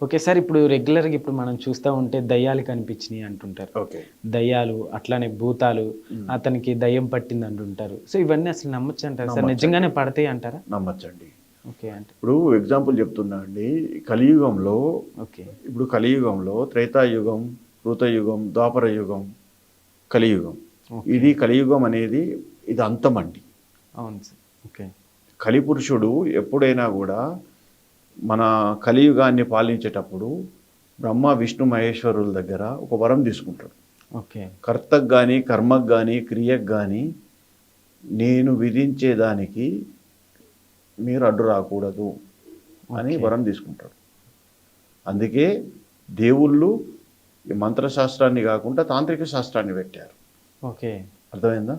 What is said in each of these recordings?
Okay sir ఇప్పుడు రెగ్యులర్గా ఇప్పుడు మనం చూస్తూ ఉంటే దయ్యాలు కనిపించినాయి అంటుంటారు. ఓకే. దయ్యాలు అట్లానే భూతాలు అతనికి దయ్యం పట్టింది అంటుంటారు. సో ఇవన్నీ అసలు నమ్మచ్చు అంటారు సార్? నిజంగానే పడతాయి అంటారా? నమ్మచ్చండి. ఓకే అంటే ఇప్పుడు ఎగ్జాంపుల్ చెప్తున్నా అండి. కలియుగంలో ఓకే. ఇప్పుడు కలియుగంలో త్రేతాయుగం కృతయుగం ద్వాపర యుగం కలియుగం ఇది కలియుగం అనేది ఇది అంతమండి అవును సార్. ఓకే. కలిపురుషుడు ఎప్పుడైనా కూడా మన కలియుగాన్ని పాలించేటప్పుడు బ్రహ్మ విష్ణు మహేశ్వరుల దగ్గర ఒక వరం తీసుకుంటాడు. ఓకే. కర్తకు కానీ కర్మకు కానీ క్రియకు కానీ నేను విధించేదానికి మీరు అడ్డు రాకూడదు అని వరం తీసుకుంటాడు. అందుకే దేవుళ్ళు మంత్రశాస్త్రాన్ని కాకుండా తాంత్రిక శాస్త్రాన్ని పెట్టారు. ఓకే. అర్థమైందా.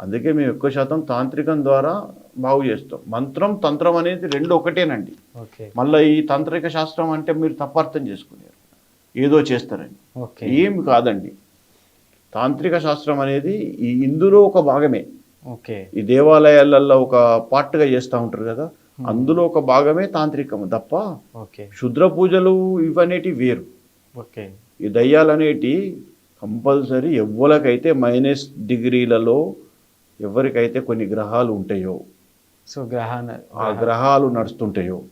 అందుకే మేము ఎక్కువ శాతం తాంత్రికం ద్వారా బాగు చేస్తాం. మంత్రం తంత్రం అనేది రెండు ఒకటేనండి. మళ్ళీ ఈ తాంత్రిక శాస్త్రం అంటే మీరు తప్పార్థం చేసుకునేరు ఏదో చేస్తారని. ఓకే. ఏమి కాదండి. తాంత్రిక శాస్త్రం అనేది ఈ ఇందులో ఒక భాగమే. ఓకే. ఈ దేవాలయాలలో ఒక పార్ట్గా చేస్తూ ఉంటారు కదా అందులో ఒక భాగమే తాంత్రికం తప్ప ఓకే. క్షుద్ర పూజలు ఇవనేటి వేరు. ఓకే. ఈ దయ్యాలు అనేటి కంపల్సరీ ఎవ్వరికైతే మైనస్ డిగ్రీలలో ఎవరికైతే కొన్ని గ్రహాలు ఉంటాయో సో గ్రహణ ఆ గ్రహాలు నడుస్తుంటాయో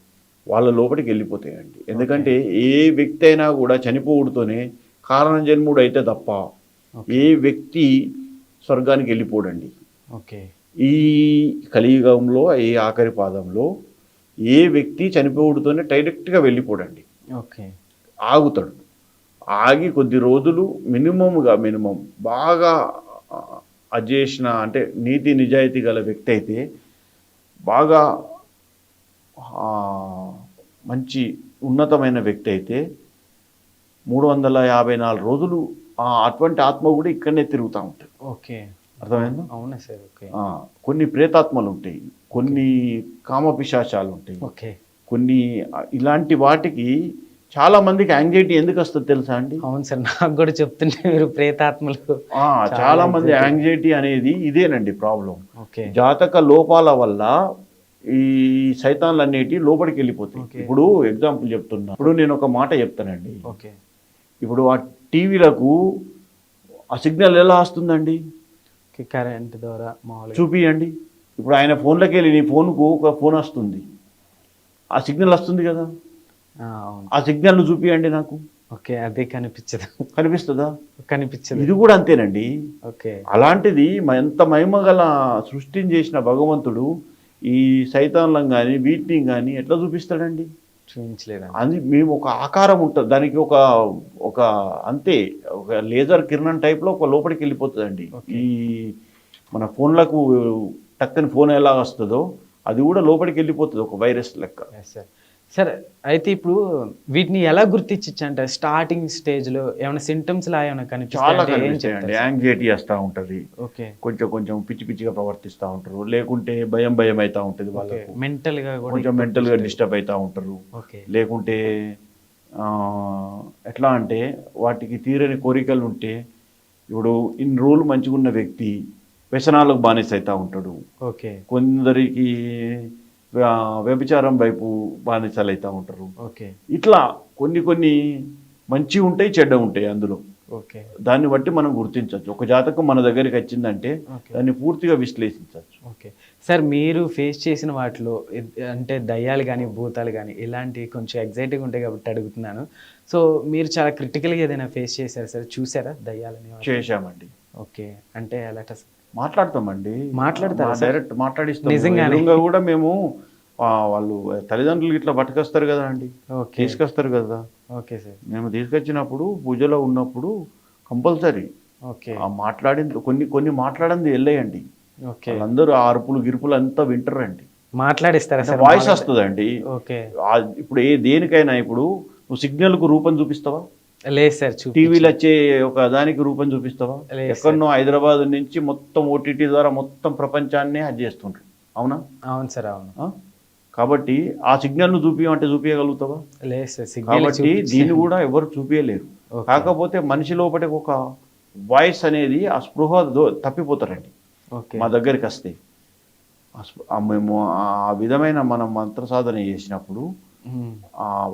వాళ్ళ లోపలికి వెళ్ళిపోతాయండి. ఎందుకంటే ఏ వ్యక్తి అయినా కూడా చనిపోవుడుతోనే కారణ జన్ముడు అయితే తప్ప ఏ వ్యక్తి స్వర్గానికి వెళ్ళిపోడండి. ఓకే. ఈ కలియుగంలో ఈ ఆఖరి పాదంలో ఏ వ్యక్తి చనిపోవుడుతోనే డైరెక్ట్గా వెళ్ళిపోడండి. ఓకే. ఆగుతాడు. ఆగి కొద్ది రోజులు మినిమంగా మినిమం బాగా చేసిన అంటే నీతి నిజాయితీ గల వ్యక్తి అయితే బాగా మంచి ఉన్నతమైన వ్యక్తి అయితే మూడు వందల యాభై నాలుగు రోజులు అటువంటి ఆత్మ కూడా ఇక్కడనే తిరుగుతూ ఉంటుంది. ఓకే. అర్థమైందా? అవునా సార్? ఓకే. కొన్ని ప్రేతాత్మలు ఉంటాయి కొన్ని కామపిశాచాలు ఉంటాయి ఓకే. కొన్ని ఇలాంటి వాటికి చాలా మందికి యాంగ్జైటీ ఎందుకు వస్తుంది తెలుసా అండి? అవును సార్ నాకు కూడా చెప్తుంటే మీరు ప్రేతాత్మలు. చాలా మంది యాంగ్జైటీ అనేది ఇదేనండి ప్రాబ్లం ఓకే. జాతక లోపాల వల్ల ఈ సైతాన్లు అనేటి లోపలికి వెళ్ళిపోతాయి. ఇప్పుడు ఎగ్జాంపుల్ చెప్తున్నా. ఇప్పుడు నేను ఒక మాట చెప్తానండి. ఓకే. ఇప్పుడు ఆ టీవీలకు ఆ సిగ్నల్ ఎలా వస్తుందండి? కరెంట్ ద్వారా చూపియండి. ఇప్పుడు ఆయన ఫోన్లోకి వెళ్ళి నీ ఫోన్కు ఒక ఫోన్ వస్తుంది. ఆ సిగ్నల్ వస్తుంది కదా? ఆ, సిగ్నల్ చూపియండి నాకు. ఓకే అదే కనిపించదు. కనిపిస్తుందా? కనిపించదు. ఇది కూడా అంతేనండి. ఓకే. అలాంటిది ఎంత మహిమగల సృష్టిని చేసిన భగవంతుడు ఈ సైతాన్లం కానీ వీటిని కానీ ఎట్లా చూపిస్తాడండి? చూపించలేదు అది మేము ఒక ఆకారం ఉంటుంది దానికి ఒక ఒక అంతే ఒక లేజర్ కిరణం టైప్లో ఒక లోపలికి వెళ్ళిపోతుందండి. ఈ మన ఫోన్లకు టక్కని ఫోన్ ఎలా వస్తుందో అది కూడా లోపలికి వెళ్ళిపోతుంది ఒక వైరస్ లెక్క. సార్ అయితే ఇప్పుడు వీటిని ఎలా గుర్తించచ్చు అంటే స్టార్టింగ్ స్టేజ్లో ఏమైనా సిమ్టమ్స్ లా ఏమైనా చాలా కనిపిస్తాయంటే ఏం కనిపిస్తాయండి. యాంగ్జైటీ వస్తూ ఉంటుంది. ఓకే. కొంచెం కొంచెం పిచ్చి పిచ్చిగా ప్రవర్తిస్తూ ఉంటారు. లేకుంటే భయం భయం అవుతూ ఉంటుంది వాళ్ళకు. మెంటల్గా కొంచెం మెంటల్గా డిస్టర్బ్ అవుతూ ఉంటారు. లేకుంటే ఎట్లా అంటే వాటికి తీరని కోరికలు ఉంటే ఇప్పుడు ఇన్ని రోజులు మంచిగా ఉన్న వ్యక్తి వ్యసనాలకు బానిస అవుతూ ఉంటాడు. ఓకే. కొందరికి వ్యభిచారం వైపు బానిసలు అవుతూ ఉంటారు. ఓకే. ఇట్లా కొన్ని కొన్ని మంచి ఉంటాయి చెడ్డ ఉంటాయి అందులో. ఓకే. దాన్ని బట్టి మనం గుర్తించవచ్చు. ఒక జాతకం మన దగ్గరికి వచ్చిందంటే దాన్ని పూర్తిగా విశ్లేషించవచ్చు. ఓకే. సార్ మీరు ఫేస్ చేసిన వాటిలో అంటే దయ్యాలు కానీ భూతాలు కానీ ఇలాంటివి కొంచెం ఎగ్జైటింగ్ ఉంటాయి కాబట్టి అడుగుతున్నాను. సో మీరు చాలా క్రిటికల్గా ఏదైనా ఫేస్ చేశారా సార్? చూసారా దయ్యాలని? చేశామండి. ఓకే. అంటే ఎలాట మాట్లాడతామండి. మాట్లాడతారా? డైరెక్ట్ మాట్లాడిస్తాం. నిజంగానే? కూడా మేము వాళ్ళు తల్లిదండ్రులు ఇట్లా పట్టుకొస్తారు కదా అండి. తీసుకొస్తారు కదా. Okay sir. మేము తీసుకొచ్చినప్పుడు పూజలో ఉన్నప్పుడు కంపల్సరీ. ఓకే. మాట్లాడింది కొన్ని కొన్ని మాట్లాడింది వెళ్ళేయండి ఓకే. ఆ అరుపులు గిరుపులు అంతా వింటారండి. మాట్లాడిస్తారా వాయిస్ వస్తుందండి. ఓకే. ఇప్పుడు ఏ దేనికైనా ఇప్పుడు నువ్వు సిగ్నల్కు రూపం చూపిస్తావా? లేదు సార్ టీవీలో వచ్చే ఒక దానికి రూపం చూపిస్తావా? లేదు ఎక్కడనో హైదరాబాద్ నుంచి మొత్తం ఓటీటీ ద్వారా మొత్తం ప్రపంచాన్నే అది చేస్తుంటారు అవునా? అవును సార్ అవును? కాబట్టి ఆ సిగ్నల్ను చూపించమంటే చూపించగలుగుతావా లేదు సార్ సిగ్నల్ కాబట్టి దీన్ని కూడా ఎవరు చూపించలేరు. కాకపోతే మనిషి లోపల ఒక వాయిస్ అనేది ఆ స్పృహ తప్పిపోతారండి. మా దగ్గరికి వస్తే. మేము ఆ విధమైన మనం మంత్ర సాధన చేసినప్పుడు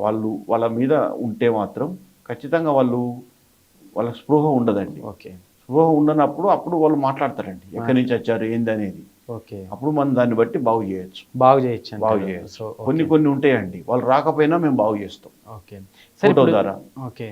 వాళ్ళు వాళ్ళ మీద ఉంటే మాత్రం ఖచ్చితంగా వాళ్ళు వాళ్ళ స్పృహ ఉండదండి. ఓకే. స్పృహ ఉండనప్పుడు అప్పుడు వాళ్ళు మాట్లాడతారండి. ఎక్కడి నుంచి వచ్చారు ఏంది అనేది. ఓకే. అప్పుడు మనం దాన్ని బట్టి బాగు చేయొచ్చు. బాగు చేయొచ్చు బాగు. చేయొచ్చు. కొన్ని కొన్ని ఉంటాయండి. వాళ్ళు రాకపోయినా మేము బాగు చేస్తాం. ఓకే. ఫోటో ద్వారా. ఓకే.